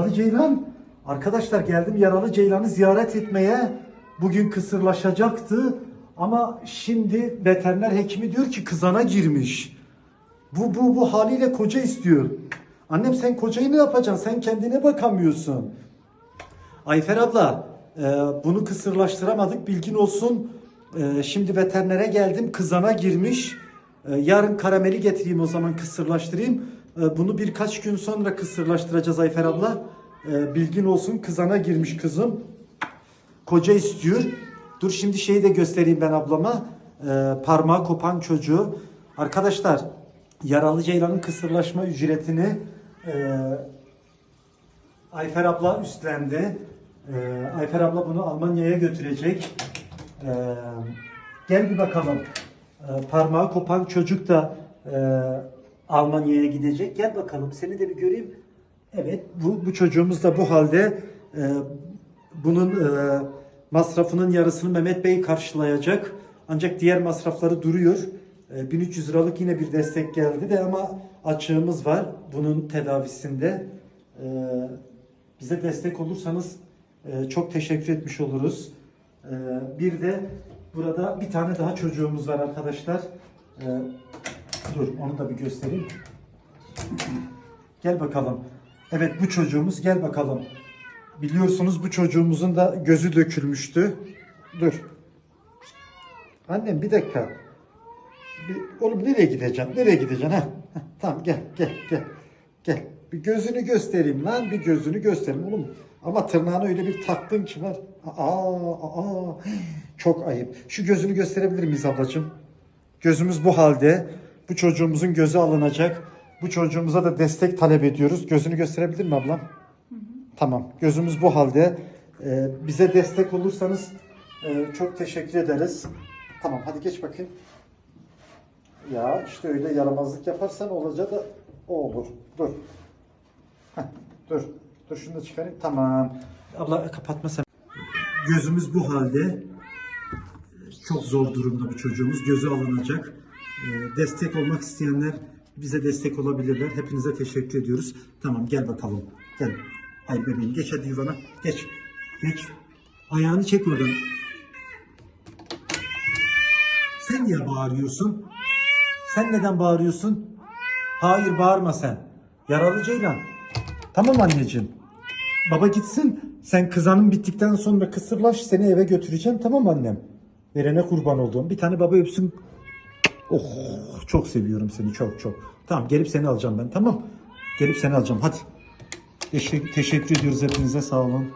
Yaralı Ceylan. Arkadaşlar geldim yaralı Ceylan'ı ziyaret etmeye. Bugün kısırlaşacaktı. Ama şimdi veteriner hekimi diyor ki kızana girmiş. Bu, bu, bu haliyle koca istiyor. Annem sen kocayı ne yapacaksın? Sen kendine bakamıyorsun. Ayfer abla e, bunu kısırlaştıramadık bilgin olsun. E, şimdi veterinere geldim kızana girmiş. E, yarın karameli getireyim o zaman kısırlaştırayım. E, bunu birkaç gün sonra kısırlaştıracağız Ayfer abla. E, bilgin olsun kızana girmiş kızım. Koca istiyor. Dur şimdi şeyi de göstereyim ben ablama. E, parmağı kopan çocuğu. Arkadaşlar yaralı ceylanın kısırlaşma ücretini e, Ayfer abla üstlendi. Ee, Ayfer abla bunu Almanya'ya götürecek. Ee, gel bir bakalım. Ee, parmağı kopan çocuk da e, Almanya'ya gidecek. Gel bakalım seni de bir göreyim. Evet bu, bu çocuğumuz da bu halde. Ee, bunun e, masrafının yarısını Mehmet Bey karşılayacak. Ancak diğer masrafları duruyor. Ee, 1300 liralık yine bir destek geldi de ama açığımız var bunun tedavisinde. Ee, bize destek olursanız e, çok teşekkür etmiş oluruz. Ee, bir de burada bir tane daha çocuğumuz var arkadaşlar. Ee, dur onu da bir göstereyim. Gel bakalım. Evet bu çocuğumuz gel bakalım. Biliyorsunuz bu çocuğumuzun da gözü dökülmüştü. Dur. Annem bir dakika. Bir, oğlum nereye gideceksin? Nereye gideceksin? Ha? Tamam gel gel gel. Gel. Bir gözünü göstereyim lan. Bir gözünü göstereyim oğlum. Ama tırnağını öyle bir taktın ki var. Aa, aa, çok ayıp. Şu gözünü gösterebilir miyiz ablacığım? Gözümüz bu halde. Bu çocuğumuzun gözü alınacak. Bu çocuğumuza da destek talep ediyoruz. Gözünü gösterebilir mi ablam? Tamam. Gözümüz bu halde. Ee, bize destek olursanız e, çok teşekkür ederiz. Tamam hadi geç bakayım. Ya işte öyle yaramazlık yaparsan olacağı da o olur. Dur. Heh, dur. Dur şunu da çıkarayım. Tamam. Abla kapatma sen. Gözümüz bu halde. Çok zor durumda bu çocuğumuz. Gözü alınacak. Ee, Destek olmak isteyenler bize destek olabilirler. Hepinize teşekkür ediyoruz. Tamam gel bakalım. Gel. Ay bebeğim geç hadi yuvana. Geç. Geç. Ayağını çek oradan. Sen niye bağırıyorsun? Sen neden bağırıyorsun? Hayır bağırma sen. Yaralı Ceylan. Tamam anneciğim. Baba gitsin. Sen kızanın bittikten sonra kısırlaş seni eve götüreceğim. Tamam annem. Verene kurban olduğum. Bir tane baba öpsün. Oh çok seviyorum seni çok çok. Tamam gelip seni alacağım ben tamam. Gelip seni alacağım hadi. Teşekkür, teşekkür ediyoruz hepinize sağ olun.